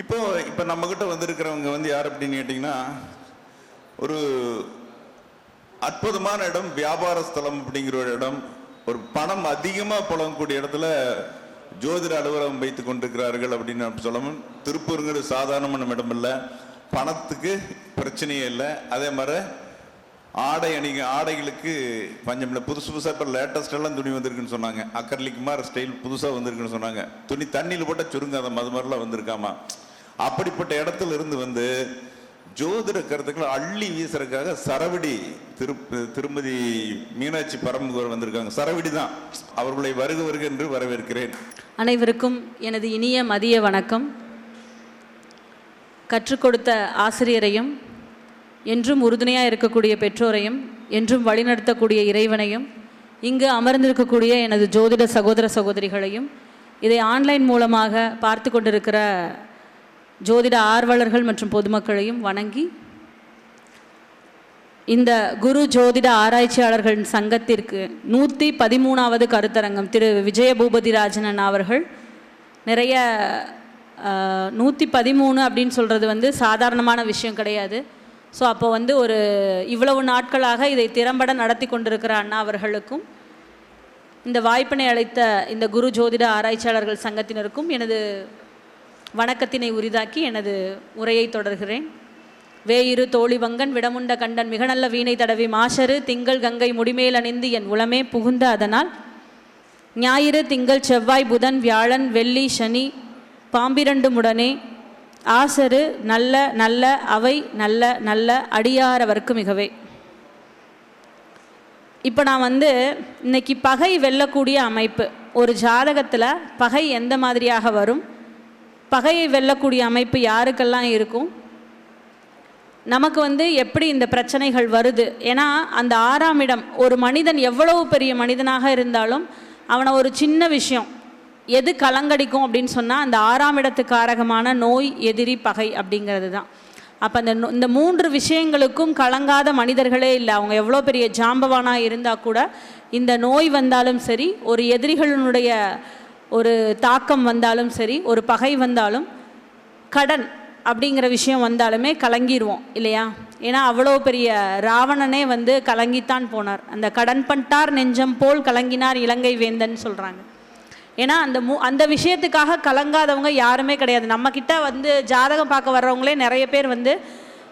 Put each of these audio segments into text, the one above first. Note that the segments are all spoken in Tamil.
இப்போ இப்போ நம்மக்கிட்ட வந்திருக்கிறவங்க வந்து யார் அப்படின்னு கேட்டிங்கன்னா ஒரு அற்புதமான இடம் வியாபார ஸ்தலம் அப்படிங்கிற ஒரு இடம் ஒரு பணம் அதிகமாக புழங்கக்கூடிய இடத்துல ஜோதிட அலுவலகம் வைத்து கொண்டிருக்கிறார்கள் அப்படின்னு நம்ம சொல்லணும். திருப்பூருங்கிற சாதாரணமான இடம் இல்லை. பணத்துக்கு பிரச்சனையே இல்லை. அதே மாதிரி ஆடை அணிங்க ஆடைகளுக்கு பஞ்சம் இல்லை. புதுசு புதுசாக இப்போ லேட்டஸ்டெல்லாம் துணி வந்திருக்குன்னு சொன்னாங்க. அக்கர்லிக்குமார் ஸ்டைல் புதுசாக வந்திருக்குன்னு சொன்னாங்க. துணி தண்ணியில் போட்டால் சுருங்காத அது மாதிரிலாம் வந்திருக்காமா? அப்படிப்பட்ட இடத்துல இருந்து வந்து ஜோதிட கருத்துக்களை அள்ளி வீசுறதுக்காக சரவடி திரு திருமதி மீனாட்சி பரம்பூர் வந்திருக்காங்க. சரவடி தான். அவர்களை வருக வருக என்று வரவேற்கிறேன். அனைவருக்கும் எனது இனிய மதிய வணக்கம். கற்றுக் கொடுத்த ஆசிரியரையும் என்றும் உறுதுணையாக இருக்கக்கூடிய பெற்றோரையும் என்றும் வழிநடத்தக்கூடிய இறைவனையும் இங்கு அமர்ந்திருக்கக்கூடிய எனது ஜோதிட சகோதர சகோதரிகளையும் இதை ஆன்லைன் மூலமாக பார்த்து கொண்டிருக்கிற ஜோதிட ஆர்வலர்கள் மற்றும் பொதுமக்களையும் வணங்கி இந்த குரு ஜோதிட ஆராய்ச்சியாளர்கள் சங்கத்திற்கு நூற்றி பதிமூணாவது கருத்தரங்கம் திரு விஜய பூபதிராஜனன் அவர்கள் நிறைய நூற்றி பதிமூணு அப்படின்னு சொல்கிறது வந்து சாதாரணமான விஷயம் கிடையாது. ஸோ அப்போ வந்து ஒரு இவ்வளவு நாட்களாக இதை திறம்பட நடத்தி கொண்டிருக்கிற அண்ணா அவர்களுக்கும் இந்த வாய்ப்பினை அளித்த இந்த குரு ஜோதிட ஆராய்ச்சியாளர்கள் சங்கத்தினருக்கும் எனது வணக்கத்தினை உரிதாக்கி எனது உரையை தொடர்கிறேன். வேயிரு தோழிவங்கன் விடமுண்ட கண்டன் மிக நல்ல வீணை தடவி மாஷரு திங்கள் கங்கை முடிமேல் அணிந்து என் உளமே புகுந்த அதனால். ஞாயிறு திங்கள் செவ்வாய் புதன் வியாழன் வெள்ளி சனி பாம்பிரண்டுமுடனே ஆசரு நல்ல நல்ல அவை நல்ல நல்ல அடியாரவர்க்கு மிகவே. இப்போ நான் வந்து இன்னைக்கு பகை வெல்லக்கூடிய அமைப்பு. ஒரு ஜாதகத்தில் பகை எந்த மாதிரியாக வரும்? பகையை வெல்லக்கூடிய அமைப்பு யாருக்கெல்லாம் இருக்கும்? நமக்கு வந்து எப்படி இந்த பிரச்சனைகள் வருது? ஏன்னா அந்த ஆறாம் இடம் ஒரு மனிதன் எவ்வளவு பெரிய மனிதனாக இருந்தாலும் அவனை ஒரு சின்ன விஷயம் எது கலங்கடிக்கும் அப்படின்னு சொன்னால் அந்த ஆறாம் இடத்துக்காரகமான நோய் எதிரி பகை அப்படிங்கிறது தான். அப்போ அந்த இந்த மூன்று விஷயங்களுக்கும் கலங்காத மனிதர்களே இல்லை. அவங்க எவ்வளோ பெரிய ஜாம்பவானாக இருந்தால் கூட இந்த நோய் வந்தாலும் சரி ஒரு எதிரிகளினுடைய ஒரு தாக்கம் வந்தாலும் சரி ஒரு பகை வந்தாலும் கடன் அப்படிங்கிற விஷயம் வந்தாலுமே கலங்கிடுவோம் இல்லையா? ஏன்னா அவ்வளோ பெரிய ராவணனே வந்து கலங்கித்தான் போனார். அந்த கடன் பண்டார் நெஞ்சம் போல் கலங்கினார் இலங்கை வேந்தன் சொல்கிறாங்க ஏன்னா அந்த மு அந்த விஷயத்துக்காக கலங்காதவங்க யாருமே கிடையாது. நம்மக்கிட்ட வந்து ஜாதகம் பார்க்க வர்றவங்களே நிறைய பேர் வந்து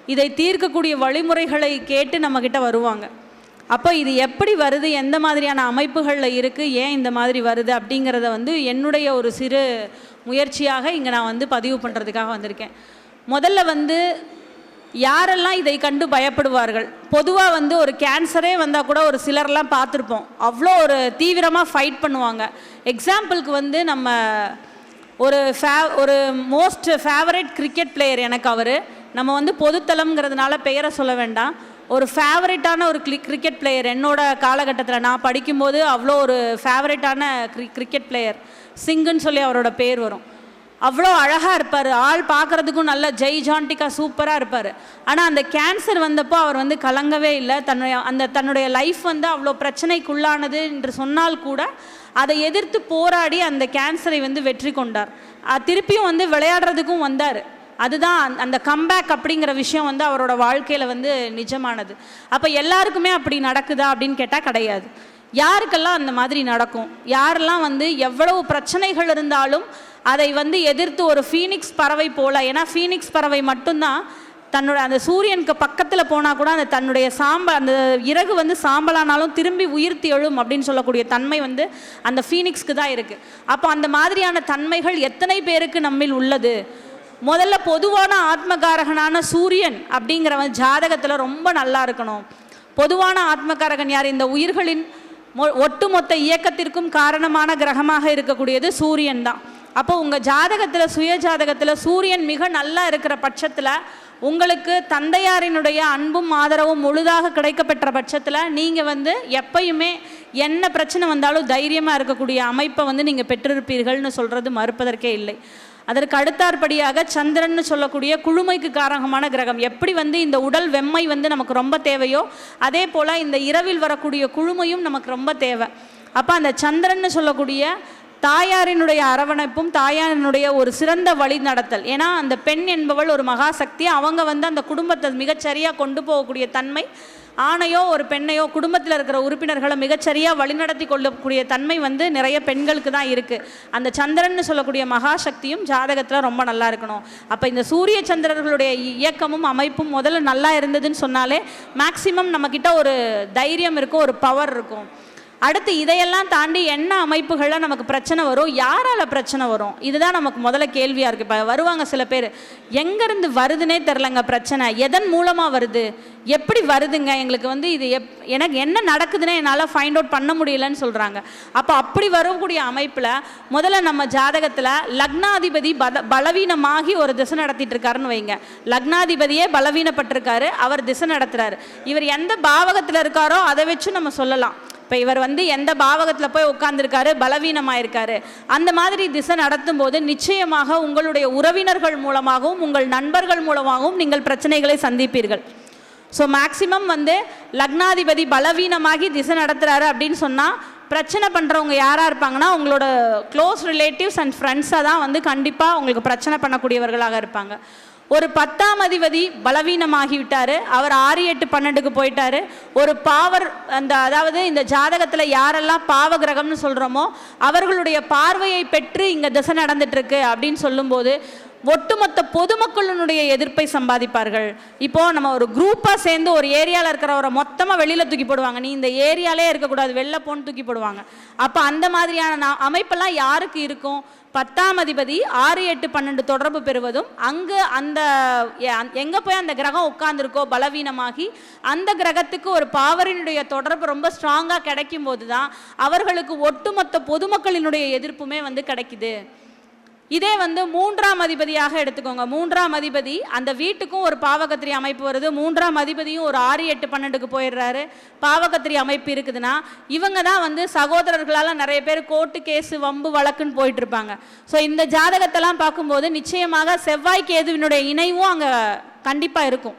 இதை தீர்க்கக்கூடிய வழிமுறைகளை கேட்டு நம்மக்கிட்ட வருவாங்க. அப்போ இது எப்படி வருது? எந்த மாதிரியான அமைப்புகளில் இருக்குது ஏன் இந்த மாதிரி வருது? அப்படிங்கிறத வந்து என்னுடைய ஒரு சிறு முயற்சியாக இங்கே நான் வந்து பதிவு பண்ணுறதுக்காக வந்திருக்கேன். முதல்ல வந்து யாரெல்லாம் இதை கண்டு பயப்படுவார்கள்? பொதுவாக வந்து ஒரு கேன்சரே வந்தால் கூட ஒரு சிலர்லாம் பார்த்துருப்போம். அவ்வளோ ஒரு தீவிரமாக ஃபைட் பண்ணுவாங்க. எக்ஸாம்பிளுக்கு வந்து நம்ம ஒரு ஃபே ஒரு மோஸ்ட் ஃபேவரட் கிரிக்கெட் பிளேயர் எனக்கு அவர். நம்ம வந்து பொதுத்தளம்ங்கிறதுனால பெயரை சொல்ல வேண்டாம். ஒரு ஃபேவரட்டான ஒரு கிரி கிரிக்கெட் பிளேயர் என்னோட காலகட்டத்தில் நான் படிக்கும்போது அவ்வளோ ஒரு ஃபேவரட்டான கிரி கிரிக்கெட் பிளேயர் சிங்குன்னு சொல்லி அவரோட பேர் வரும். அவ்வளோ அழகாக இருப்பார். ஆள் பார்க்குறதுக்கும் நல்ல ஜெய் ஜான்டிக்கா சூப்பராக இருப்பார். ஆனால் அந்த கேன்சர் வந்தப்போ அவர் வந்து கலங்கவே இல்லை. தன்னுடைய அந்த தன்னுடைய லைஃப் வந்து அவ்வளோ பிரச்சனைக்குள்ளானது என்று சொன்னால் கூட அதை எதிர்த்து போராடி அந்த கேன்சரை வந்து வெற்றி கொண்டார். திருப்பியும் வந்து விளையாடுறதுக்கும் வந்தார். அதுதான் அந்த- அந்த கம்பேக் அப்படிங்கிற விஷயம் வந்து அவரோட வாழ்க்கையில் வந்து நிஜமானது. அப்போ எல்லாருக்குமே அப்படி நடக்குதா அப்படின்னு கேட்டால் கிடையாது. யாருக்கெல்லாம் அந்த மாதிரி நடக்கும்? யாரெல்லாம் வந்து எவ்வளவு பிரச்சனைகள் இருந்தாலும் அதை வந்து எதிர்த்து ஒரு ஃபீனிக்ஸ் பறவை போல ஏன்னா ஃபீனிக்ஸ் பறவை மட்டும்தான் தன்னோட அந்த சூரியனுக்கு பக்கத்தில் போனால் கூட அந்த தன்னுடைய சாம்பல் அந்த இறகு வந்து சாம்பலானாலும் திரும்பி உயிர்த்தி எழும் அப்படின்னு சொல்லக்கூடிய தன்மை வந்து அந்த ஃபீனிக்ஸ்க்கு தான் இருக்குது அப்போ அந்த மாதிரியான தன்மைகள் எத்தனை பேருக்கு நம்மில் உள்ளது? முதல்ல பொதுவான ஆத்மகாரகனான சூரியன் அப்படிங்கிறவன் ஜாதகத்தில் ரொம்ப நல்லா இருக்கணும். பொதுவான ஆத்மகாரகன் யார்? இந்த உயிர்களின் மொ- ஒட்டுமொத்த இயக்கத்திற்கும் காரணமான கிரகமாக இருக்கக்கூடியது சூரியன் தான். அப்போ உங்கள் ஜாதகத்தில் சுய ஜாதகத்தில் சூரியன் மிக நல்லா இருக்கிற பட்சத்தில் உங்களுக்கு தந்தையாரினுடைய அன்பும் ஆதரவும் முழுதாக கிடைக்கப்பெற்ற பட்சத்தில் நீங்கள் வந்து எப்பயுமே என்ன பிரச்சனை வந்தாலும் தைரியமாக இருக்கக்கூடிய அமைப்பை வந்து நீங்கள் பெற்றிருப்பீர்கள்னு சொல்கிறது மறுப்பதற்கே இல்லை. அதற்கு அடுத்தாற்படியாக சந்திரன்னு சொல்லக்கூடிய குழுமைக்கு காரகமான கிரகம். எப்படி வந்து இந்த உடல் வெம்மை வந்து நமக்கு ரொம்ப தேவையோ அதே போல் இந்த இரவில் வரக்கூடிய குழுமையும் நமக்கு ரொம்ப தேவை. அப்போ அந்த சந்திரன் சொல்லக்கூடிய தாயாரினுடைய அரவணைப்பும் தாயாரினுடைய ஒரு சிறந்த வழி நடத்தல். ஏன்னா அந்த பெண் என்பவள் ஒரு மகாசக்தி. அவங்க வந்து அந்த குடும்பத்தை மிகச்சரியாக கொண்டு போகக்கூடிய தன்மை ஆணையோ ஒரு பெண்ணையோ குடும்பத்தில் இருக்கிற உறுப்பினர்களை மிகச்சரியாக வழிநடத்தி கொள்ளக்கூடிய தன்மை வந்து நிறைய பெண்களுக்கு தான் இருக்குது அந்த சந்திரன் சொல்லக்கூடிய மகாசக்தியும் ஜாதகத்தில் ரொம்ப நல்லா இருக்கணும். அப்போ இந்த சூரிய சந்திரர்களுடைய இயக்கமும் அமைப்பும் முதல்ல நல்லா இருந்ததுன்னு சொன்னாலே மேக்சிமம் நம்மக்கிட்ட ஒரு தைரியம் இருக்கும் ஒரு பவர் இருக்கும். அடுத்து இதையெல்லாம் தாண்டி என்ன அமைப்புகளில் நமக்கு பிரச்சனை வரும்? யாரால் பிரச்சனை வரும்? இதுதான் நமக்கு முதல்ல கேள்வியாக இருக்குது இப்போ வருவாங்க சில பேர் எங்கேருந்து வருதுன்னே தெரிலங்க பிரச்சனை. எதன் மூலமாக வருது? எப்படி வருதுங்க? எங்களுக்கு வந்து இது எப் எனக்கு என்ன நடக்குதுன்னு என்னால் ஃபைண்ட் அவுட் பண்ண முடியலன்னு சொல்கிறாங்க அப்போ அப்படி வரக்கூடிய அமைப்பில் முதல்ல நம்ம ஜாதகத்தில் லக்னாதிபதி பத பலவீனமாகி ஒரு திசை நடத்திட்டு இருக்காருன்னு வைங்க. லக்னாதிபதியே பலவீனப்பட்டிருக்காரு அவர் திசை நடத்துறாரு. இவர் எந்த பாவகத்தில் இருக்காரோ அதை வச்சு நம்ம சொல்லலாம். இப்போ இவர் வந்து எந்த பாவகத்தில் போய் உட்கார்ந்துருக்காரு பலவீனமாயிருக்காரு. அந்த மாதிரி திசை நடத்தும் போது நிச்சயமாக உங்களுடைய உறவினர்கள் மூலமாகவும் உங்கள் நண்பர்கள் மூலமாகவும் நீங்கள் பிரச்சனைகளை சந்திப்பீர்கள். ஸோ மேக்சிமம் வந்து லக்னாதிபதி பலவீனமாகி திசை நடத்துறாரு அப்படின்னு சொன்னால் பிரச்சனை பண்ணுறவங்க யாராக இருப்பாங்கன்னா உங்களோட க்ளோஸ் ரிலேட்டிவ்ஸ் அண்ட் ஃப்ரெண்ட்ஸை தான் வந்து கண்டிப்பாக உங்களுக்கு பிரச்சனை பண்ணக்கூடியவர்களாக இருப்பாங்க. ஒரு பத்தாம் அதிபதி பலவீனமாகிவிட்டார். அவர் ஆறு எட்டு பன்னெண்டுக்கு போயிட்டார். ஒரு பாவர் அந்த அதாவது இந்த ஜாதகத்தில் யாரெல்லாம் பாவ கிரகம்னு சொல்கிறோமோ அவர்களுடைய பார்வையை பெற்று இங்கே திசை நடந்துட்டுருக்கு அப்படின்னு சொல்லும்போது ஒட்டுமொத்த பொதுமக்களினுடைய எதிர்ப்பை சம்பாதிப்பார்கள். இப்போ நம்ம ஒரு குரூப்பாக சேர்ந்து ஒரு ஏரியாவில் இருக்கிறவரை மொத்தமாக வெளியில் தூக்கி போடுவாங்க. நீ இந்த ஏரியாலே இருக்கக்கூடாது வெளில போன்னு தூக்கி போடுவாங்க. அப்போ அந்த மாதிரியான நா- அமைப்பெல்லாம் யாருக்கு இருக்கும்? பத்தாம் அதிபதி ஆறு எட்டு பன்னெண்டு தொடர்பு பெறுவதும் அங்கு அந்த எங்கே போய் அந்த கிரகம் உட்கார்ந்துருக்கோ பலவீனமாகி அந்த கிரகத்துக்கு ஒரு பாவரினுடைய தொடர்பு ரொம்ப ஸ்ட்ராங்காக கிடைக்கும் போது தான் அவர்களுக்கு ஒட்டுமொத்த பொதுமக்களினுடைய எதிர்ப்புமே வந்து கிடைக்குது. இதே வந்து மூன்றாம் அதிபதியாக எடுத்துக்கோங்க. மூன்றாம் அதிபதி அந்த வீட்டுக்கும் ஒரு பாவகத்திரி அமைப்பு வருது. மூன்றாம் அதிபதியும் ஒரு ஆறு எட்டு பன்னெண்டுக்கு போயிடுறாரு. பாவகத்திரி அமைப்பு இருக்குதுன்னா இவங்க தான் வந்து சகோதரர்களால் நிறைய பேர் கோர்ட்டு கேஸு வம்பு வழக்குன்னு போயிட்டு இருப்பாங்க ஸோ இந்த ஜாதகத்தெல்லாம் பார்க்கும்போது நிச்சயமாக செவ்வாய் கேதுவினுடைய இணைவும் அங்கே கண்டிப்பாக இருக்கும்.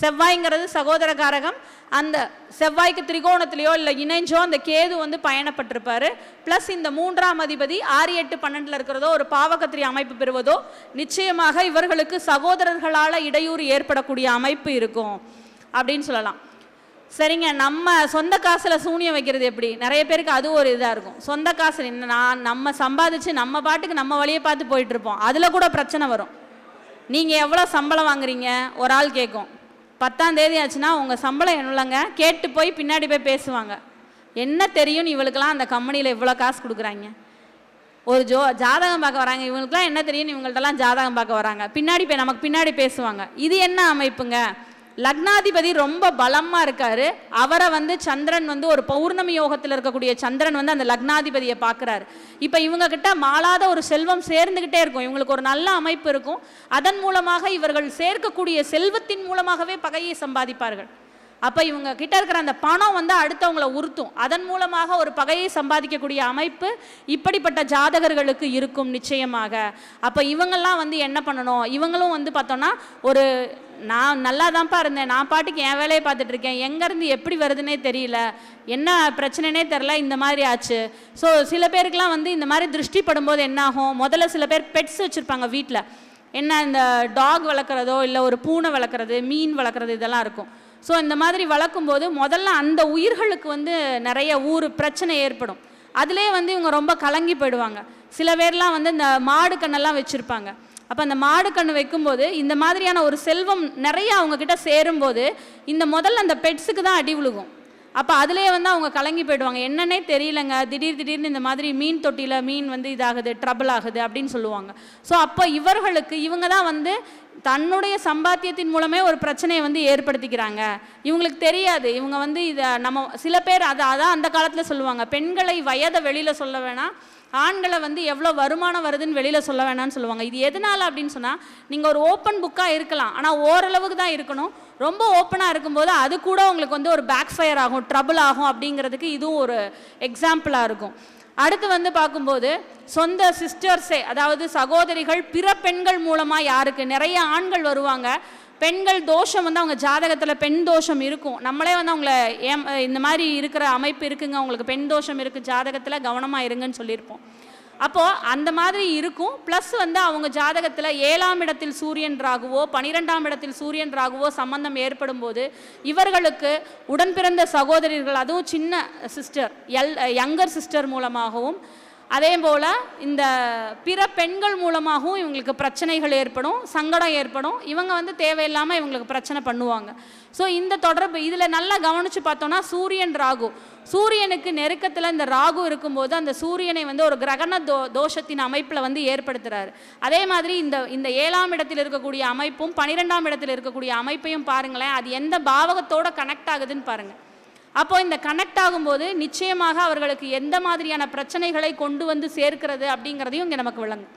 செவ்வாய்ங்கிறது சகோதர காரகம் அந்த செவ்வாய்க்கு திரிகோணத்திலேயோ இல்லை இணைஞ்சோ அந்த கேது வந்து பயணப்பட்டிருப்பார். ப்ளஸ் இந்த மூன்றாம் அதிபதி ஆறு எட்டு பன்னெண்டில் இருக்கிறதோ ஒரு பாவகத்திரி அமைப்பு பெறுவதோ நிச்சயமாக இவர்களுக்கு சகோதரர்களால் இடையூறு ஏற்படக்கூடிய அமைப்பு இருக்கும். அப்படின்னு சொல்லலாம். சரிங்க நம்ம சொந்த காசில் சூனியம் வைக்கிறது எப்படி? நிறைய பேருக்கு அது ஒரு இதாக இருக்கும். சொந்த காசு என்ன நான் நம்ம சம்பாதிச்சு நம்ம பாட்டுக்கு நம்ம வழியை பார்த்து போயிட்டு இருப்போம். அதில் கூட பிரச்சனை வரும். நீங்கள் எவ்வளோ சம்பளம் வாங்குறீங்க? ஒரு ஆள் கேட்கும் பத்தாம் தேதி ஆச்சுன்னா உங்கள் சம்பளம் என்னலங்க? கேட்டு போய் பின்னாடி போய் பேசுவாங்க. என்ன தெரியும்னு இவளுக்கெல்லாம் அந்த கம்பெனியில் இவ்வளோ காசு கொடுக்குறாங்க? ஒரு ஜோ ஜாதகம் பார்க்க வராங்க. இவங்களுக்குலாம் என்ன தெரியும்னு இவங்கள்ட்டலாம் ஜாதகம் பார்க்க வராங்க. பின்னாடி போய் நமக்கு பின்னாடி பேசுவாங்க. இது என்ன அமைப்புங்க? லக்னாதிபதி ரொம்ப பலமாக இருக்காரு. அவரை வந்து சந்திரன் வந்து ஒரு பௌர்ணமி யோகத்தில் இருக்கக்கூடிய சந்திரன் வந்து அந்த லக்னாதிபதியை பார்க்குறாரு. இப்போ இவங்க கிட்ட மாளாத ஒரு செல்வம் சேர்ந்துக்கிட்டே இருக்கும். இவங்களுக்கு ஒரு நல்ல அமைப்பு இருக்கும். அதன் மூலமாக இவர்கள் சேர்க்கக்கூடிய செல்வத்தின் மூலமாகவே பகையை சம்பாதிப்பார்கள். அப்போ இவங்க கிட்ட இருக்கிற அந்த பணம் வந்து அடுத்தவங்களை உறுத்தும். அதன் மூலமாக ஒரு பகையை சம்பாதிக்கக்கூடிய அமைப்பு இப்படிப்பட்ட ஜாதகர்களுக்கு இருக்கும் நிச்சயமாக. அப்போ இவங்கெல்லாம் வந்து என்ன பண்ணணும்? இவங்களும் வந்து பார்த்தோன்னா ஒரு நான் நல்லா தான்ப்பா இருந்தேன். நான் பாட்டுக்கு என் வேலையை பார்த்துட்டு இருக்கேன். எங்கேருந்து எப்படி வருதுன்னே தெரியல. என்ன பிரச்சனைனே தெரில இந்த மாதிரி ஆச்சு. ஸோ சில பேருக்குலாம் வந்து இந்த மாதிரி திருஷ்டி படும்போது என்ன ஆகும்? முதல்ல சில பேர் பெட்ஸ் வச்சுருப்பாங்க வீட்டில் என்ன இந்த டாக் வளர்க்குறதோ இல்லை ஒரு பூனை வளர்க்குறது மீன் வளர்க்குறது இதெல்லாம் இருக்கும். ஸோ இந்த மாதிரி வளர்க்கும்போது முதல்ல அந்த உயிர்களுக்கு வந்து நிறைய ஊர் பிரச்சனை ஏற்படும். அதிலே வந்து இவங்க ரொம்ப கலங்கி போயிடுவாங்க. சில பேர்லாம் வந்து இந்த மாடு கண்ணெல்லாம் வச்சுருப்பாங்க. அப்போ அந்த மாடு கண்ணு வைக்கும்போது இந்த மாதிரியான ஒரு செல்வம் நிறைய அவங்கக்கிட்ட சேரும்போது இந்த முதல்ல அந்த பெட்ஸுக்கு தான் அடி விழுகும். அப்போ அதுலேயே வந்து அவங்க கலங்கி போயிடுவாங்க. என்னன்னே தெரியலங்க. திடீர் திடீர்னு இந்த மாதிரி மீன் தொட்டியில் மீன் வந்து இதாகுது ட்ரபிள் ஆகுது அப்படின்னு சொல்லுவாங்க. ஸோ அப்போ இவர்களுக்கு இவங்க தான் வந்து தன்னுடைய சம்பாத்தியத்தின் மூலமே ஒரு பிரச்சனையை வந்து ஏற்படுத்திக்கிறாங்க. இவங்களுக்கு தெரியாது. இவங்க வந்து இதை நம்ம சில பேர் அதை அதான் அந்த காலத்தில் சொல்லுவாங்க. பெண்களை வயதை வெளியில் சொல்ல வேணாம். ஆண்களை வந்து எவ்வளோ வருமானம் வருதுன்னு வெளியில் சொல்ல வேணாம்னு சொல்லுவாங்க. இது எதனால் அப்படின்னு சொன்னால் நீங்கள் ஒரு ஓப்பன் புக்காக இருக்கலாம். ஆனால் ஓரளவுக்கு தான் இருக்கணும். ரொம்ப ஓப்பனாக இருக்கும்போது அது கூட உங்களுக்கு வந்து ஒரு பேக் ஃபயர் ஆகும் ட்ரபிள் ஆகும் அப்படிங்கிறதுக்கு இதுவும் ஒரு எக்ஸாம்பிளாக இருக்கும். அடுத்து வந்து பார்க்கும்போது சொந்த சிஸ்டர்ஸே அதாவது சகோதரிகள் பிற பெண்கள் மூலமாக யாருக்கு? நிறைய ஆண்கள் வருவாங்க. பெண்கள் தோஷம் வந்து அவங்க ஜாதகத்தில் பெண் தோஷம் இருக்கும். நம்மளே வந்து அவங்கள ஏம் இந்த மாதிரி இருக்கிற அமைப்பு இருக்குங்க. அவங்களுக்கு பெண் தோஷம் இருக்குது ஜாதகத்தில் கவனமாக இருங்கன்னு சொல்லியிருப்போம். அப்போது அந்த மாதிரி இருக்கும். ப்ளஸ் வந்து அவங்க ஜாதகத்தில் ஏழாம் இடத்தில் சூரியன் ராகுவோ பனிரெண்டாம் இடத்தில் சூரியன் ராகுவோ சம்பந்தம் ஏற்படும் போது இவர்களுக்கு உடன் பிறந்த சகோதரிகள் அதுவும் சின்ன சிஸ்டர் எல் யங்கர் சிஸ்டர் மூலமாகவும் அதே போல் இந்த பிற பெண்கள் மூலமாகவும் இவங்களுக்கு பிரச்சனைகள் ஏற்படும் சங்கடம் ஏற்படும். இவங்க வந்து தேவையில்லாமல் இவங்களுக்கு பிரச்சனை பண்ணுவாங்க. ஸோ இந்த தொடர்பு இதில் நல்லா கவனித்து பார்த்தோன்னா சூரியன் ராகு. சூரியனுக்கு நெருக்கத்தில் இந்த ராகு இருக்கும்போது அந்த சூரியனை வந்து ஒரு கிரகண தோ தோஷத்தின் அமைப்பில் வந்து ஏற்படுத்துகிறாரு அதே மாதிரி இந்த இந்த ஏழாம் இடத்தில் இருக்கக்கூடிய அமைப்பும் பனிரெண்டாம் இடத்தில் இருக்கக்கூடிய அமைப்பையும் பாருங்களேன். அது எந்த பாவகத்தோட கனெக்ட் ஆகுதுன்னு பாருங்கள் அப்போ இந்த கனெக்ட் ஆகும்போது நிச்சயமாக அவர்களுக்கு எந்த மாதிரியான பிரச்சனைகளை கொண்டு வந்து சேர்க்கிறது அப்படிங்கிறதையும் இங்கே நமக்கு விளங்கும்.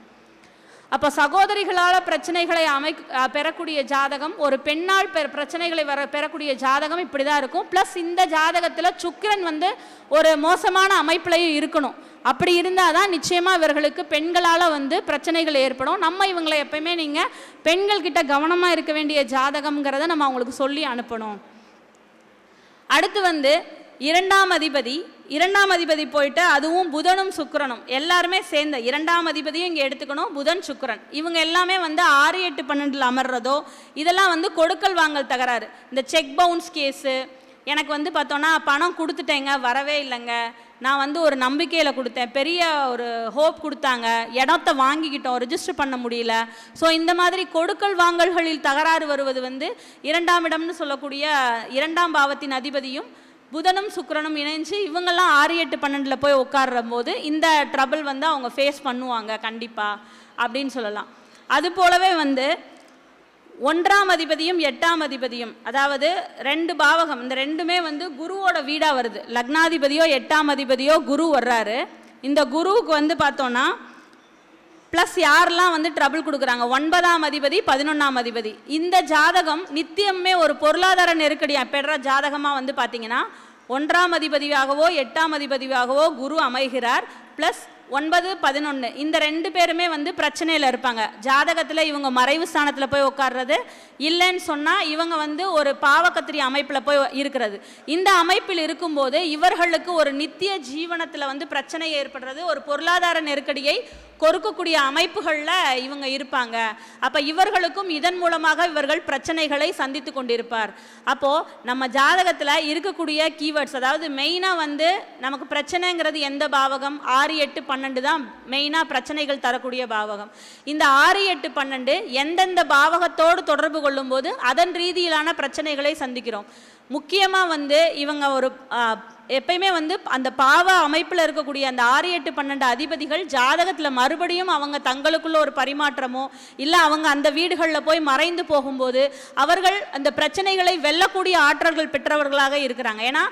அப்போ சகோதரிகளால் பிரச்சனைகளை அமை பெறக்கூடிய ஜாதகம் ஒரு பெண்ணால் பெற பிரச்சனைகளை வர பெறக்கூடிய ஜாதகம் இப்படி தான் இருக்கும். ப்ளஸ் இந்த ஜாதகத்தில் சுக்கிரன் வந்து ஒரு மோசமான அமைப்புலையும் இருக்கணும். அப்படி இருந்தால் தான் நிச்சயமாக இவர்களுக்கு பெண்களால் வந்து பிரச்சனைகள் ஏற்படும். நம்ம இவங்களை எப்பயுமே நீங்கள் பெண்கள்கிட்ட கவனமாக இருக்க வேண்டிய ஜாதகம்ங்கிறத நம்ம அவங்களுக்கு சொல்லி அனுப்பணும். அடுத்து வந்து இரண்டாம் அதிபதி. இரண்டாம் அதிபதி போயிட்டு அதுவும் புதனும் சுக்கரனும். எல்லாருமே சேர்ந்த இரண்டாம் அதிபதியும் இங்கே எடுத்துக்கணும் புதன் சுக்கரன். இவங்க எல்லாமே வந்து ஆறு எட்டு பன்னெண்டில் அமர்றதோ இதெல்லாம் வந்து கொடுக்கல் வாங்கல் தகராறு. இந்த செக் பவுன்ஸ் கேஸு எனக்கு வந்து பார்த்தோன்னா பணம் கொடுத்துட்டேங்க வரவே இல்லைங்க. நான் வந்து ஒரு நம்பிக்கையில் கொடுத்தேன். பெரிய ஒரு ஹோப் கொடுத்தாங்க. இடத்த வாங்கிக்கிட்டோம். ரிஜிஸ்டர் பண்ண முடியல. ஸோ இந்த மாதிரி கொடுக்கல் வாங்கல்களில் தகராறு வருவது வந்து இரண்டாம் இடம்னு சொல்லக்கூடிய இரண்டாம் பாவத்தின் அதிபதியும் புதனும் சுக்கரனும் இணைஞ்சு இவங்கெல்லாம் ஆறு எட்டு பன்னெண்டில் போய் உட்கார்ற போது இந்த ட்ரபிள் வந்து அவங்க ஃபேஸ் பண்ணுவாங்க. கண்டிப்பாக அப்படின்னு சொல்லலாம். அது போலவே வந்து ஒன்றாம் அதிபதியும் எட்டாம் அதிபதியும். அதாவது ரெண்டு பாவகம். இந்த ரெண்டுமே வந்து குருவோட வீடாக வருது. லக்னாதிபதியோ எட்டாம் அதிபதியோ குரு வர்றாரு. இந்த குருவுக்கு வந்து பார்த்தோன்னா ப்ளஸ் யாரெல்லாம் வந்து ட்ரபிள் கொடுக்குறாங்க? ஒன்பதாம் அதிபதி பதினொன்றாம் அதிபதி. இந்த ஜாதகம் நித்தியமே ஒரு பொருளாதார நெருக்கடியாக பெற ஜாதகமாக வந்து பார்த்தீங்கன்னா ஒன்றாம் அதிபதியாகவோ எட்டாம் அதிபதியாகவோ குரு அமைகிறார். ப்ளஸ் ஒன்பது பதினொன்று இந்த ரெண்டு பேருமே வந்து பிரச்சனையில் இருப்பாங்க. ஜாதகத்தில் இவங்க மறைவு ஸ்தானத்தில் போய் உட்கார்றது இல்லைன்னு சொன்னால் இவங்க வந்து ஒரு பாவக்கத்திரி அமைப்பில் போய் இருக்கிறது. இந்த அமைப்பில் இருக்கும்போது இவர்களுக்கு ஒரு நித்திய ஜீவனத்தில் வந்து பிரச்சனை ஏற்படுறது ஒரு பொருளாதார நெருக்கடியை கொடுக்கக்கூடிய அமைப்புகளில் இவங்க இருப்பாங்க. அப்போ இவர்களுக்கும் இதன் மூலமாக இவர்கள் பிரச்சனைகளை சந்தித்து கொண்டிருப்பார். அப்போது நம்ம ஜாதகத்தில் இருக்கக்கூடிய கீவேர்ட்ஸ் அதாவது மெயினாக வந்து நமக்கு பிரச்சனைங்கிறது எந்த பாவகம்? ஆறு எட்டு பன்னெண்டு தான் மெயினாக பிரச்சனைகள் தரக்கூடிய பாவகம். இந்த ஆறு எட்டு பன்னெண்டு எந்தெந்த பாவகத்தோடு தொடர்பு கொள்ளும்போது அதன் ரீதியிலான பிரச்சனைகளை சந்திக்கிறோம். முக்கியமாக வந்து இவங்க ஒரு எப்பயுமே வந்து அந்த பாவ அமைப்பில் இருக்கக்கூடிய அந்த ஆறு எட்டு பன்னெண்டு அதிபதிகள் ஜாதகத்தில் மறுபடியும் அவங்க தங்களுக்குள்ள ஒரு பரிமாற்றமோ இல்லை அவங்க அந்த வீடுகளில் போய் மறைந்து போகும்போது அவர்கள் அந்த பிரச்சனைகளை வெல்லக்கூடிய ஆற்றல்கள் பெற்றவர்களாக இருக்கிறாங்க. ஏன்னா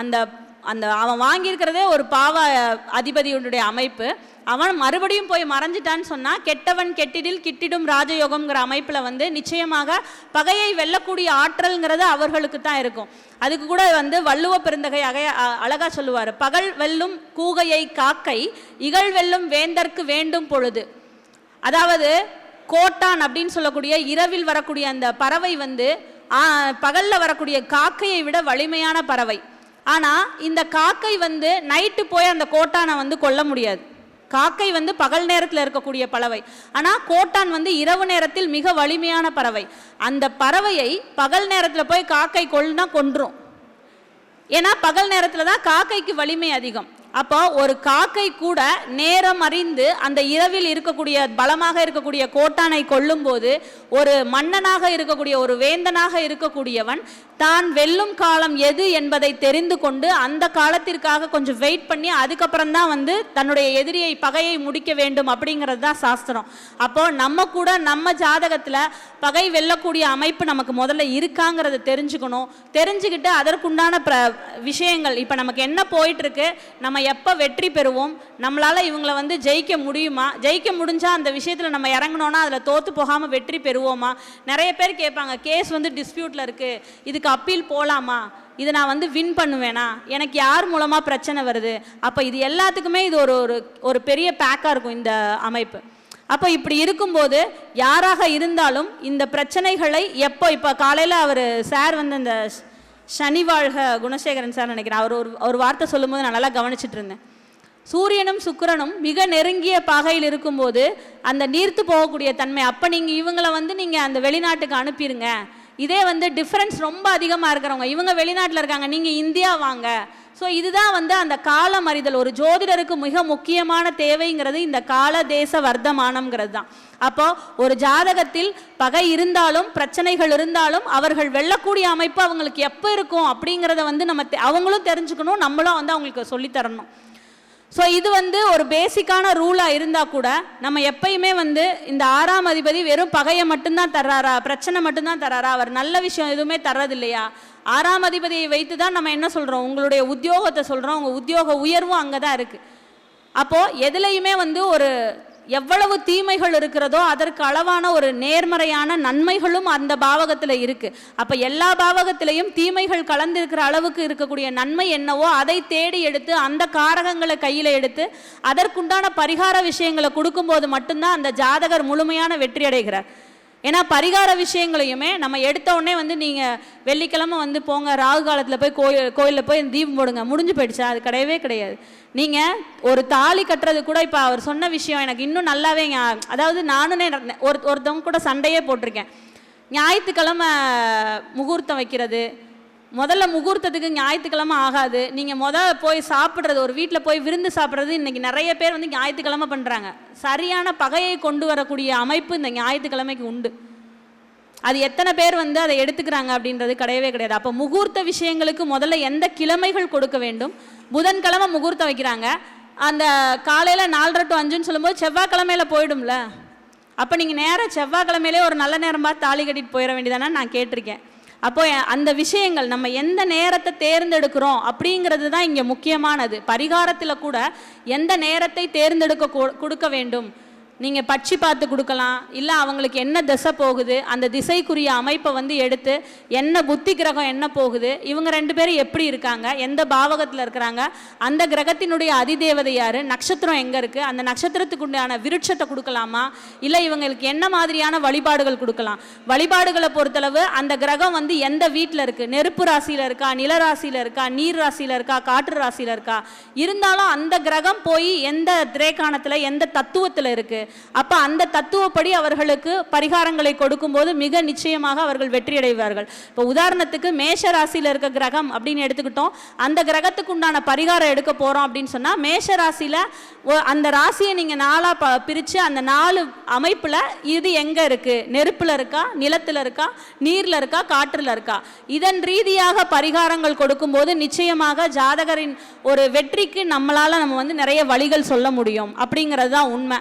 அந்த அந்த அவன் வாங்கியிருக்கிறதே ஒரு பாவ அதிபதியுடைய அமைப்பு. அவன் மறுபடியும் போய் மறைஞ்சிட்டான்னு சொன்னால் கெட்டவன் கெட்டிடில் கிட்டிடும் ராஜயோகம்ங்கிற அமைப்பில் வந்து நிச்சயமாக பகையை வெல்லக்கூடிய ஆற்றல்ங்கிறது அவர்களுக்கு தான் இருக்கும். அதுக்கு கூட வந்து வள்ளுவ பெருந்தகை அகைய அ- சொல்லுவார் பகல் வெல்லும் கூகையை காக்கை இகழ் வெல்லும் வேந்தற்கு வேண்டும் பொழுது. அதாவது கோட்டான் அப்படின்னு சொல்லக்கூடிய இரவில் வரக்கூடிய அந்த பறவை வந்து பகலில் வரக்கூடிய காக்கையை விட வலிமையான பறவை. ஆனால் இந்த காக்கை வந்து நைட்டு போய் அந்த கோட்டானை வந்து கொல்ல முடியாது. காக்கை வந்து பகல் நேரத்தில் இருக்கக்கூடிய பறவை. ஆனால் கோட்டான் வந்து இரவு நேரத்தில் மிக வலிமையான பறவை. அந்த பறவையை பகல் நேரத்தில் போய் காக்கை கொல்லுனா கொன்றும். ஏன்னா பகல் நேரத்தில் தான் காக்கைக்கு வலிமை அதிகம். அப்போ ஒரு காக்கை கூட நேரம் அறிந்து அந்த இரவில் இருக்கக்கூடிய பலமாக இருக்கக்கூடிய கோட்டானை கொல்லும்போது ஒரு மன்னனாக இருக்கக்கூடிய ஒரு வேந்தனாக இருக்கக்கூடியவன் தான் வெல்லும் காலம் எது என்பதை தெரிந்து கொண்டு அந்த காலத்திற்காக கொஞ்சம் வெயிட் பண்ணி அதுக்கப்புறம் தான் வந்து தன்னுடைய எதிரியை பகையை முடிக்க வேண்டும் அப்படிங்கிறது தான் சாஸ்திரம். அப்போ நம்ம கூட நம்ம ஜாதகத்தில் பகை வெல்லக்கூடிய அமைப்பு நமக்கு முதல்ல இருக்காங்கிறத தெரிஞ்சுக்கணும். தெரிஞ்சுக்கிட்டு அதற்குண்டான பிர விஷயங்கள் இப்போ நமக்கு என்ன போயிட்டு இருக்கு? நம்ம எப்போ வெற்றி பெறுவோம்? நம்மளால் இவங்களை வந்து ஜெயிக்க முடியுமா? ஜெயிக்க முடிஞ்சால் அந்த விஷயத்தில் நம்ம இறங்கினோன்னா அதில் தோற்று போகாமல் வெற்றி பெறுவோமா? நிறைய பேர் கேட்பாங்க கேஸ் வந்து டிஸ்பியூட்டில் இருக்குது இதுக்கு அப்பீல் போகலாமா இதை நான் வந்து வின் பண்ணுவேனா? எனக்கு யார் மூலமாக பிரச்சனை வருது? அப்போ இது எல்லாத்துக்குமே இது ஒரு ஒரு ஒரு பெரிய பேக்காக இருக்கும் இந்த அமைப்பு. அப்போ இப்படி இருக்கும்போது யாராக இருந்தாலும் இந்த பிரச்சனைகளை எப்போ இப்போ காலையில் அவர் சார் வந்து இந்த சனி வாழ்க குணசேகரன் சார் நினைக்கிறேன். அவர் ஒரு ஒரு வார்த்தை சொல்லும்போது நான் நல்லா கவனிச்சிட்டு இருந்தேன். சூரியனும் சுக்கிரனும் மிக நெருங்கிய பாகையில் இருக்கும்போது அந்த நீர்த்து போகக்கூடிய தன்மை அப்போ நீங்கள் இவங்களை வந்து நீங்கள் அந்த வெளிநாட்டுக்கு அனுப்பிடுங்க இதே வந்து டிஃப்ரென்ஸ் ரொம்ப அதிகமாக இருக்கிறவங்க இவங்க வெளிநாட்டில் இருக்காங்க நீங்கள் இந்தியா வாங்க. ஸோ இதுதான் வந்து அந்த காலம் அறிதல் ஒரு ஜோதிடருக்கு மிக முக்கியமான தேவைங்கிறது இந்த கால தேச வர்த்தமானம்ங்கிறது தான் அப்போ ஒரு ஜாதகத்தில் பகை இருந்தாலும் பிரச்சனைகள் இருந்தாலும் அவர்கள் வெல்லக்கூடிய அமைப்பு அவங்களுக்கு எப்போ இருக்கும் அப்படிங்கிறத வந்து நம்ம தெ- அவங்களும் தெரிஞ்சுக்கணும் நம்மளும் வந்து அவங்களுக்கு சொல்லித்தரணும். ஸோ இது வந்து ஒரு பேசிக்கான ரூலாக இருந்தால் கூட நம்ம எப்பயுமே வந்து இந்த ஆறாம் அதிபதி வெறும் பகையை மட்டும்தான் தர்றாரா பிரச்சனை மட்டும்தான் தர்றாரா அவர் நல்ல விஷயம் எதுவுமே தர்றது இல்லையா ஆறாம் அதிபதியை வைத்து தான் நம்ம என்ன சொல்கிறோம் உங்களுடைய உத்தியோகத்தை சொல்கிறோம் உங்கள் உத்தியோக உயர்வும் அங்கே தான் இருக்குது அப்போது எதுலையுமே வந்து ஒரு எவ்வளவு தீமைகள் இருக்கிறதோ அதற்கு அளவான ஒரு நேர்மறையான நன்மைகளும் அந்த பாவகத்தில் இருக்கு. அப்ப எல்லா பாவகத்திலையும் தீமைகள் கலந்திருக்கிற அளவுக்கு இருக்கக்கூடிய நன்மை என்னவோ அதை தேடி எடுத்து அந்த காரகங்களை கையில் எடுத்து அதற்குண்டான பரிகார விஷயங்களை கொடுக்கும்போது மட்டும்தான் அந்த ஜாதகர் முழுமையான வெற்றி அடைகிறார். ஏன்னா பரிகார விஷயங்களையுமே நம்ம எடுத்த உடனே வந்து நீங்கள் வெள்ளிக்கிழமை வந்து போங்க ராகு காலத்தில் போய் கோயில் கோயிலில் போய் தீபம் போடுங்க முடிஞ்சு போயிடுச்சா அது கிடையவே கிடையாது. நீங்கள் ஒரு தாலி கட்டுறது கூட இப்போ அவர் சொன்ன விஷயம் எனக்கு இன்னும் நல்லாவே அதாவது நானுனே ஒரு ஒருத்தவங்க கூட சண்டையே போட்டிருக்கேன். ஞாயிற்றுக்கிழமை முகூர்த்தம் வைக்கிறது முதல்ல முகூர்த்தத்துக்கு ஞாயிற்றுக்கிழமை ஆகாது. நீங்கள் முதல் போய் சாப்பிட்றது ஒரு வீட்டில் போய் விருந்து சாப்பிட்றது இன்றைக்கி நிறைய பேர் வந்து ஞாயிற்றுக்கிழமை பண்ணுறாங்க சரியான பகையை கொண்டு வரக்கூடிய அமைப்பு இந்த ஞாயிற்றுக்கிழமைக்கு உண்டு. அது எத்தனை பேர் வந்து அதை எடுத்துக்கிறாங்க அப்படின்றது கிடையவே கிடையாது. அப்போ முகூர்த்த விஷயங்களுக்கு முதல்ல எந்த கிழமைகள் கொடுக்க வேண்டும்? புதன்கிழமை முகூர்த்தம் வைக்கிறாங்க. அந்த காலையில் நாலரை டு அஞ்சுன்னு சொல்லும்போது செவ்வாய்க்கிழமையில் போயிடும்ல. அப்போ நீங்கள் நேராக செவ்வாய்க்கிழமையிலே ஒரு நல்ல நேரம் பார்த்து தாலி கட்டிட்டு போயிட வேண்டியதானே நான் கேட்டிருக்கேன். அப்போ அந்த விஷயங்கள் நம்ம எந்த நேரத்தை தேர்ந்தெடுக்கிறோம் அப்படிங்கிறது தான் இங்கே முக்கியமானது. பரிகாரத்தில் கூட எந்த நேரத்தை தேர்ந்தெடுக்க கொடுக்க வேண்டும்? நீங்கள் பட்சி பார்த்து கொடுக்கலாம். இல்லை அவங்களுக்கு என்ன திசை போகுது அந்த திசைக்குரிய அமைப்பை வந்து எடுத்து என்ன புத்தி கிரகம் என்ன போகுது இவங்க ரெண்டு பேரும் எப்படி இருக்காங்க எந்த பாவகத்தில் இருக்கிறாங்க அந்த கிரகத்தினுடைய அதிதேவதை யார் நட்சத்திரம் எங்கே இருக்குது அந்த நட்சத்திரத்துக்கு உண்டான விருட்சத்தை கொடுக்கலாமா இல்லை இவங்களுக்கு என்ன மாதிரியான வழிபாடுகள் கொடுக்கலாம். வழிபாடுகளை பொறுத்தளவு அந்த கிரகம் வந்து எந்த வீட்டில் இருக்குது நெருப்பு ராசியில் இருக்கா நில ராசியில் இருக்கா நீர் ராசியில் இருக்கா காற்று ராசியில் இருக்கா இருந்தாலும் அந்த கிரகம் போய் எந்த திரேகாணத்தில் எந்த தத்துவத்தில் இருக்குது அப்போ அந்த தத்துவப்படி அவர்களுக்கு பரிகாரங்களை கொடுக்கும்போது மிக நிச்சயமாக அவர்கள் வெற்றியடைவார்கள். இப்போ உதாரணத்துக்கு மேஷ ராசியில் இருக்க கிரகம் அப்படின்னு எடுத்துக்கிட்டோம். அந்த கிரகத்துக்கு உண்டான பரிகாரம் எடுக்க போகிறோம் அப்படின்னு சொன்னால் மேஷ ராசியில் அந்த ராசியை நீங்கள் நாளாக ப பிரித்து அந்த நாலு அமைப்பில் இது எங்கே இருக்குது நெருப்பில் இருக்கா? நிலத்தில் இருக்கா? நீரில் இருக்கா? காற்றில் இருக்கா? இதன் ரீதியாக பரிகாரங்கள் கொடுக்கும்போது நிச்சயமாக ஜாதகரின் ஒரு வெற்றிக்கு நம்மளால் நம்ம வந்து நிறைய வழிகள் சொல்ல முடியும். அப்படிங்கிறது தான் உண்மை.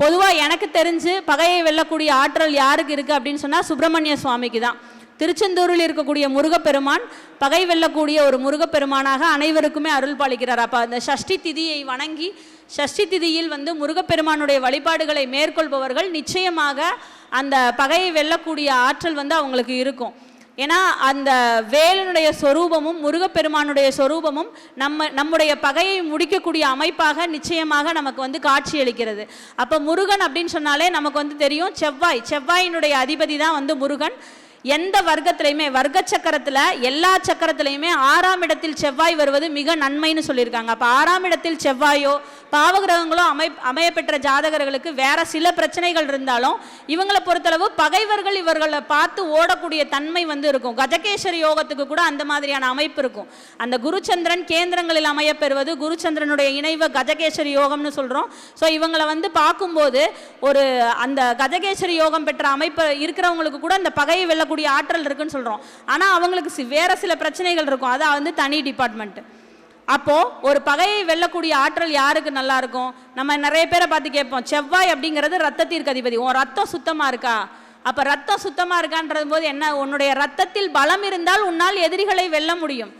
பொதுவாக எனக்கு தெரிஞ்சு பகையை வெல்லக்கூடிய ஆற்றல் யாருக்கு இருக்குது அப்படின்னு சொன்னால் சுப்பிரமணிய சுவாமிக்கு தான். திருச்செந்தூரில் இருக்கக்கூடிய முருகப்பெருமான் பகை வெல்லக்கூடிய ஒரு முருகப்பெருமானாக அனைவருக்குமே அருள் பாலிக்கிறார். அப்போ அந்த சஷ்டி திதியை வணங்கி சஷ்டி திதியில் வந்து முருகப்பெருமானுடைய வழிபாடுகளை மேற்கொள்பவர்கள் நிச்சயமாக அந்த பகையை வெல்லக்கூடிய ஆற்றல் வந்து அவங்களுக்கு இருக்கும். ஏன்னா அந்த வேலனுடைய சொரூபமும் முருகப்பெருமானுடைய சொரூபமும் நம்ம நம்முடைய பகையை முடிக்கக்கூடிய அமைப்பாக நிச்சயமாக நமக்கு வந்து காட்சியளிக்கிறது. அப்போ முருகன் அப்படின்னு சொன்னாலே நமக்கு வந்து தெரியும் செவ்வாய். செவ்வாயினுடைய அதிபதி தான் வந்து முருகன். எந்த வர்க்கத்திலையுமே வர்க்க சக்கரத்தில் எல்லா சக்கரத்திலையுமே ஆறாம் இடத்தில் செவ்வாய் வருவது மிக நன்மைன்னு சொல்லியிருக்காங்க. அப்போ ஆறாம் இடத்தில் செவ்வாயோ பாவகிரகங்களோ அமை அமையப்பெற்ற ஜாதகர்களுக்கு வேற சில பிரச்சனைகள் இருந்தாலும் இவங்களை பொறுத்தளவு பகைவர்கள் இவர்களை பார்த்து ஓடக்கூடிய தன்மை வந்து இருக்கும். கஜகேஸ்வரி யோகத்துக்கு கூட அந்த மாதிரியான அமைப்பு இருக்கும். அந்த குருச்சந்திரன் கேந்திரங்களில் அமையப்பெறுவது குருச்சந்திரனுடைய இணைவு கஜகேஸ்வரி யோகம்னு சொல்கிறோம் ஸோ இவங்களை வந்து பார்க்கும்போது ஒரு அந்த கஜகேஸ்வரி யோகம் பெற்ற அமைப்பு இருக்கிறவங்களுக்கு கூட அந்த பகையை வெல்லக்கூடிய ஆற்றல் இருக்குன்னு சொல்கிறோம் ஆனால் அவங்களுக்கு வேறு சில பிரச்சனைகள் இருக்கும். அது வந்து தனி டிபார்ட்மெண்ட்டு அப்போது ஒரு பகையை வெல்லக்கூடிய ஆற்றல் யாருக்கு நல்லாயிருக்கும் நம்ம நிறைய பேரை பார்த்து கேட்போம். செவ்வாய் அப்படிங்கிறது ரத்தத்திற்கு அதிபதி. உன் ரத்தம் சுத்தமாக இருக்கா? அப்போ ரத்தம் சுத்தமாக இருக்கான்றது போது என்ன? உன்னுடைய ரத்தத்தில் பலம் இருந்தால் உன்னால் எதிரிகளை வெல்ல முடியும்.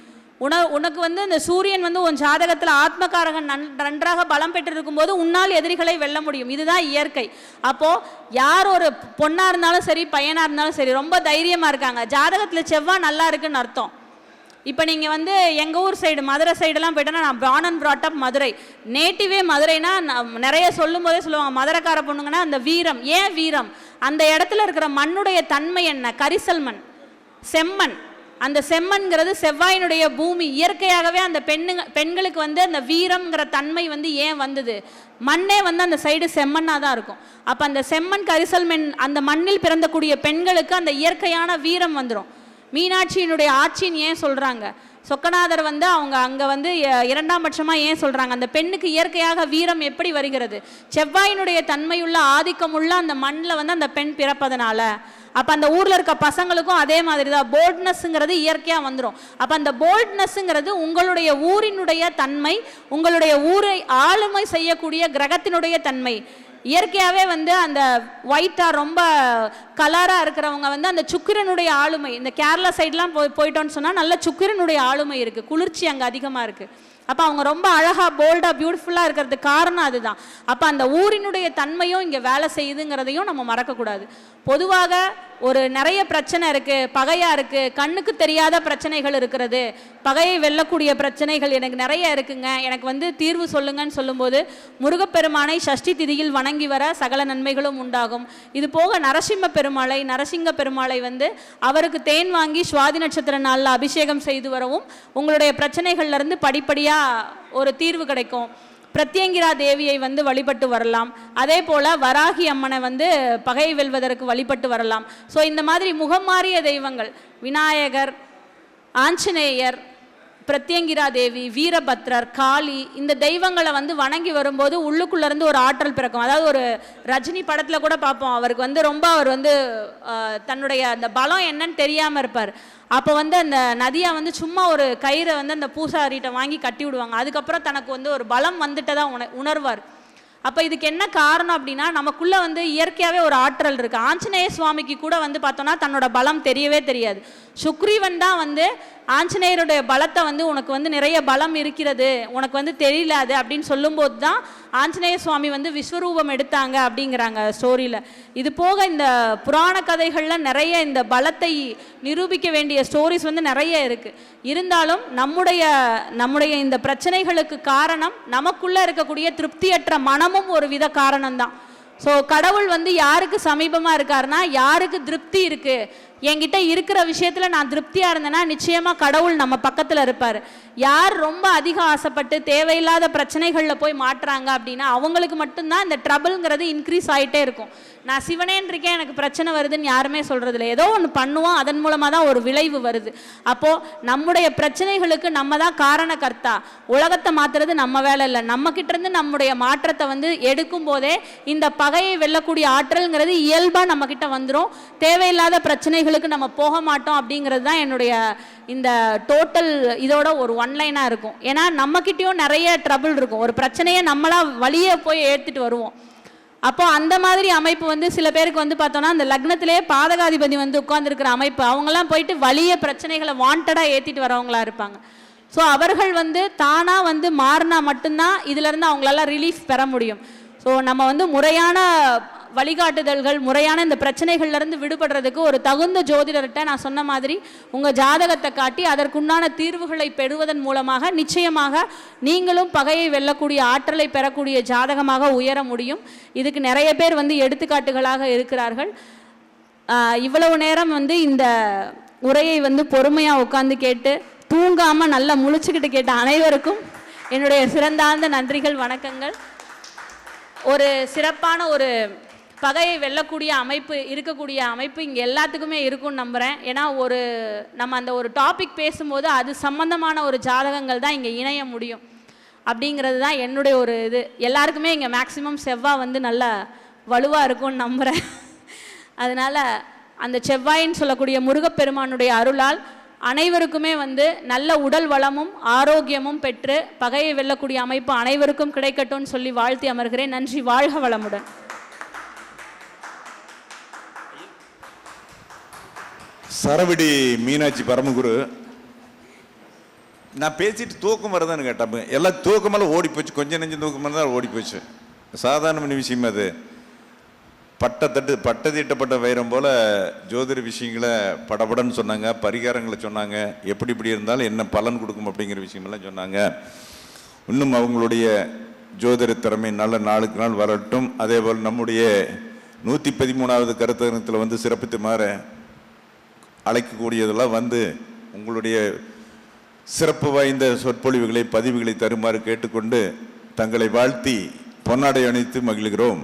உன உனக்கு வந்து இந்த சூரியன் வந்து உன் ஜாதகத்தில் ஆத்மகாரகன் நன் நன்றாக பலம் பெற்றிருக்கும் போது உன்னால் எதிரிகளை வெல்ல முடியும். இதுதான் இயற்கை. அப்போது யார் ஒரு பொண்ணாக இருந்தாலும் சரி பையனாக இருந்தாலும் சரி ரொம்ப தைரியமாக இருக்காங்க. ஜாதகத்தில் செவ்வாய் நல்லா இருக்குன்னு அர்த்தம். இப்போ நீங்கள் வந்து எங்கள் ஊர் சைடு மதுரை சைடெல்லாம் போயிட்டோன்னா நான் born and brought up Madurai. நேட்டிவே மதுரைனா நிறைய சொல்லும் போதே சொல்லுவாங்க. மதுரைக்கார பொண்ணுங்கன்னா அந்த வீரம். ஏன் வீரம்? அந்த இடத்துல இருக்கிற மண்ணுடைய தன்மை என்ன? கரிசல் மண். செம்மண். அந்த செம்மண்ங்கிறது செவ்வாயினுடைய பூமி. இயற்கையாகவே அந்த பெண்ணுங்க பெண்களுக்கு வந்து அந்த வீரம்ங்கிற தன்மை வந்து ஏன் வந்தது? மண்ணே வந்து அந்த சைடு செம்மண்ணாக தான் இருக்கும். அப்போ அந்த செம்மண் கரிசல் மண் அந்த மண்ணில் பிறந்தக்கூடிய பெண்களுக்கு அந்த இயற்கையான வீரம் வந்துடும் மீனாட்சியினுடைய ஆட்சின்னு ஏன் சொல்கிறாங்க சொக்கநாதர் வந்து அவங்க அங்கே வந்து இரண்டாம் பட்சமாக ஏன் சொல்கிறாங்க அந்த பெண்ணுக்கு இயற்கையாக வீரம் எப்படி வருகிறது? செவ்வாயினுடைய தன்மையுள்ள ஆதிக்கமுள்ள அந்த மண்ணில் வந்து அந்த பெண் பிறப்பதனால. அப்போ அந்த ஊரில் இருக்க பசங்களுக்கும் அதே மாதிரி தான் போல்ட்னஸ்ங்கிறது இயற்கையாக வந்துடும் அப்போ அந்த போல்ட்னஸ்ங்கிறது உங்களுடைய ஊரினுடைய தன்மை உங்களுடைய ஊரை ஆளுமை செய்யக்கூடிய கிரகத்தினுடைய தன்மை. இயற்கையாகவே வந்து அந்த ஒயிட்டாக ரொம்ப கலராக இருக்கிறவங்க வந்து அந்த சுக்கிரனுடைய ஆளுமை இந்த கேரளா சைட்லாம் போய் போயிட்டோன்னு சொன்னால் நல்ல சுக்கிரனுடைய ஆளுமை இருக்குது குளிர்ச்சி அங்கே அதிகமாக இருக்குது அப்போ அவங்க ரொம்ப அழகாக போல்டாக பியூட்டிஃபுல்லாக இருக்கிறதுக்கு காரணம் அதுதான். அப்போ அந்த ஊரினுடைய தன்மையும் இங்கே வேலை செய்யுதுங்கிறதையும் நம்ம மறக்கக்கூடாது. பொதுவாக ஒரு நிறைய பிரச்சனை இருக்குது பகையாக இருக்குது கண்ணுக்கு தெரியாத பிரச்சனைகள் இருக்கிறது. பகையை வெல்லக்கூடிய பிரச்சனைகள் எனக்கு நிறைய இருக்குங்க. எனக்கு வந்து தீர்வு சொல்லுங்கன்னு சொல்லும்போது முருகப்பெருமானை சஷ்டி திதியில் வணங்கி வர சகல நன்மைகளும் உண்டாகும். இது போக நரசிம்ம பெருமாளை நரசிங்க பெருமாளை வந்து அவருக்கு தேன் வாங்கி சுவாதி நட்சத்திர நாளில் அபிஷேகம் செய்து வரவும் உங்களுடைய பிரச்சனைகள்ல இருந்து படிப்படியாக ஒரு தீர்வு கிடைக்கும். பிரத்யங்கிரா தேவியை வந்து வழிபட்டு வரலாம். அதே போல் வராகி அம்மனை வந்து பகை வெல்வதற்கு வழிபட்டு வரலாம். ஸோ இந்த மாதிரி முகம் மாறிய தெய்வங்கள் விநாயகர் ஆஞ்சநேயர் பிரத்யங்கிரா தேவி வீரபத்ரர் காளி இந்த தெய்வங்களை வந்து வணங்கி வரும்போது உள்ளுக்குள்ள இருந்து ஒரு ஆற்றல் பிறக்கும். அதாவது ஒரு ரஜினி படத்தில் கூட பார்ப்போம். அவருக்கு வந்து ரொம்ப அவர் வந்து தன்னுடைய அந்த பலம் என்னன்னு தெரியாமல் இருப்பார். அப்போ வந்து அந்த நதியை வந்து சும்மா ஒரு கயிறை வந்து அந்த பூசாரிகிட்ட வாங்கி கட்டி விடுவாங்க. அதுக்கப்புறம் தனக்கு வந்து ஒரு பலம் வந்துட்டதா உண உணர்வார். அப்போ இதுக்கு என்ன காரணம் அப்படின்னா நமக்குள்ள வந்து இயற்கையாகவே ஒரு ஆற்றல் இருக்கு. ஆஞ்சநேய சுவாமிக்கு கூட வந்து பார்த்தோன்னா தன்னோட பலம் தெரியவே தெரியாது. சுக்ரீவன் தான் வந்து ஆஞ்சநேயருடைய பலத்தை வந்து உனக்கு வந்து நிறைய பலம் இருக்கிறது உனக்கு வந்து தெரியல அது அப்படின்னு சொல்லும்போது தான் ஆஞ்சநேய சுவாமி வந்து விஸ்வரூபம் எடுத்தாங்க அப்படிங்கிறாங்க ஸ்டோரியில். இது போக இந்த புராண கதைகளில் நிறைய இந்த பலத்தை நிரூபிக்க வேண்டிய ஸ்டோரிஸ் வந்து நிறைய இருக்குது இருந்தாலும் நம்முடைய நம்முடைய இந்த பிரச்சனைகளுக்கு காரணம் நமக்குள்ளே இருக்கக்கூடிய திருப்தியற்ற மனமும் ஒரு வித காரணம்தான். ஸோ கடவுள் வந்து யாருக்கு சமீபமாக இருக்காருன்னா யாருக்கு திருப்தி இருக்குது என்கிட்ட இருக்கிற விஷயத்தில் நான் திருப்தியாக இருந்தேன்னா நிச்சயமாக கடவுள் நம்ம பக்கத்தில் இருப்பார். யார் ரொம்ப அதிகம் ஆசைப்பட்டு தேவையில்லாத பிரச்சனைகளில் போய் மாட்டுறாங்க அப்படின்னா அவங்களுக்கு மட்டும்தான் இந்த ட்ரபிள்ங்கிறது இன்க்ரீஸ் ஆகிட்டே இருக்கும். நான் சிவனேன்றிருக்கேன் எனக்கு பிரச்சனை வருதுன்னு யாருமே சொல்கிறதில்ல இல்லை ஏதோ ஒன்று பண்ணுவோம் அதன் மூலமாக தான் ஒரு விளைவு வருது. அப்போது நம்முடைய பிரச்சனைகளுக்கு நம்ம தான் காரணக்கர்த்தா உலகத்தை மாற்றுறது நம்ம வேலை இல்லை. நம்மக்கிட்டேருந்து நம்முடைய மாற்றத்தை வந்து எடுக்கும் போதே இந்த பகையை வெல்லக்கூடிய ஆற்றல்ங்கிறது இயல்பாக நம்ம வந்துடும் தேவையில்லாத பிரச்சனைகள் பிரச்சனைகளுக்கு நம்ம போக மாட்டோம் அப்படிங்கிறது தான் என்னுடைய இந்த டோட்டல் இதோட ஒரு ஒன்லைனாக இருக்கும். ஏன்னா நம்மக்கிட்டேயும் நிறைய ட்ரபிள் இருக்கும். ஒரு பிரச்சனையை நம்மளா வழியே போய் ஏற்றுட்டு வருவோம். அப்போ அந்த மாதிரி அமைப்பு வந்து சில பேருக்கு வந்து பார்த்தோன்னா அந்த லக்னத்திலேயே பாதகாதிபதி வந்து உட்காந்துருக்கிற அமைப்பு அவங்கெல்லாம் போயிட்டு வலிய பிரச்சனைகளை வாண்டடாக ஏற்றிட்டு வரவங்களா இருப்பாங்க. ஸோ அவர்கள் வந்து தானாக வந்து மாறினா மட்டும்தான் இதுலேருந்து அவங்களால ரிலீஃப் பெற முடியும். ஸோ நம்ம வந்து முறையான வழிகாட்டுதல்கள் முறையான இந்த பிரச்சனைகள்லேருந்து விடுபடுறதுக்கு ஒரு தகுந்த ஜோதிடர்கிட்ட நான் சொன்ன மாதிரி உங்கள் ஜாதகத்தை காட்டி அதற்குண்டான தீர்வுகளை பெறுவதன் மூலமாக நிச்சயமாக நீங்களும் பகையை வெல்லக்கூடிய ஆற்றலை பெறக்கூடிய ஜாதகமாக உயர முடியும். இதுக்கு நிறைய பேர் வந்து எடுத்துக்காட்டுகளாக இருக்கிறார்கள். இவ்வளவு நேரம் வந்து இந்த உரையை வந்து பொறுமையாக உட்காந்து கேட்டு தூங்காமல் நல்லா முழிச்சுக்கிட்டு கேட்ட அனைவருக்கும் என்னுடைய சிறந்தார்ந்த நன்றிகள் வணக்கங்கள். ஒரு சிறப்பான ஒரு பகையை வெல்லக்கூடிய அமைப்பு இருக்கக்கூடிய அமைப்பு இங்கே எல்லாத்துக்குமே இருக்கும்னு நம்புகிறேன் ஏன்னா ஒரு நம்ம அந்த ஒரு டாபிக் பேசும்போது அது சம்பந்தமான ஒரு ஜாதகங்கள் தான் இங்கே இணைய முடியும். அப்படிங்கிறது தான் என்னுடைய ஒரு இது. எல்லாருக்குமே இங்கே மேக்ஸிமம் செவ்வாய் வந்து நல்லா வலுவாக இருக்கும்னு நம்புகிறேன் அதனால் அந்த செவ்வாயின்னு சொல்லக்கூடிய முருகப்பெருமானுடைய அருளால் அனைவருக்குமே வந்து நல்ல உடல் வளமும் ஆரோக்கியமும் பெற்று பகையை வெல்லக்கூடிய அமைப்பு அனைவருக்கும் கிடைக்கட்டும்னு சொல்லி வாழ்த்தி அமர்கிறேன். நன்றி. வாழ்க வளமுடன். சரவடி மீனாட்சி பரமகுரு. நான் பேசிட்டு தூக்கம் வருதான்னு கேட்டப்ப எல்லாம் தூக்கமெல்லாம் ஓடி போச்சு. கொஞ்சம் நெஞ்சம் தூக்கம் தான் ஓடி போச்சு. சாதாரணமான விஷயம் அது. பட்டத்தட்டு பட்டதிட்டப்பட்ட வைரம் போல ஜோதிட விஷயங்களை படபடன்னு சொன்னாங்க பரிகாரங்களை சொன்னாங்க. எப்படி இப்படி இருந்தாலும் என்ன பலன் கொடுக்கும் அப்படிங்கிற விஷயமெல்லாம் சொன்னாங்க. இன்னும் அவங்களுடைய ஜோதிட திறமை நல்ல நாளுக்கு நாள் வரட்டும். அதே போல் நம்முடைய நூற்றி பதிமூணாவது கருத்தரங்கத்தில் வந்து சிறப்பித்து மாற அழைக்கக்கூடியதெல்லாம் வந்து உங்களுடைய சிறப்பு வாய்ந்த சொற்பொழிவுகளை பதிவுகளை தருமாறு கேட்டுக்கொண்டு தங்களை வாழ்த்தி பொன்னாடை அணித்து மகிழ்கிறோம்.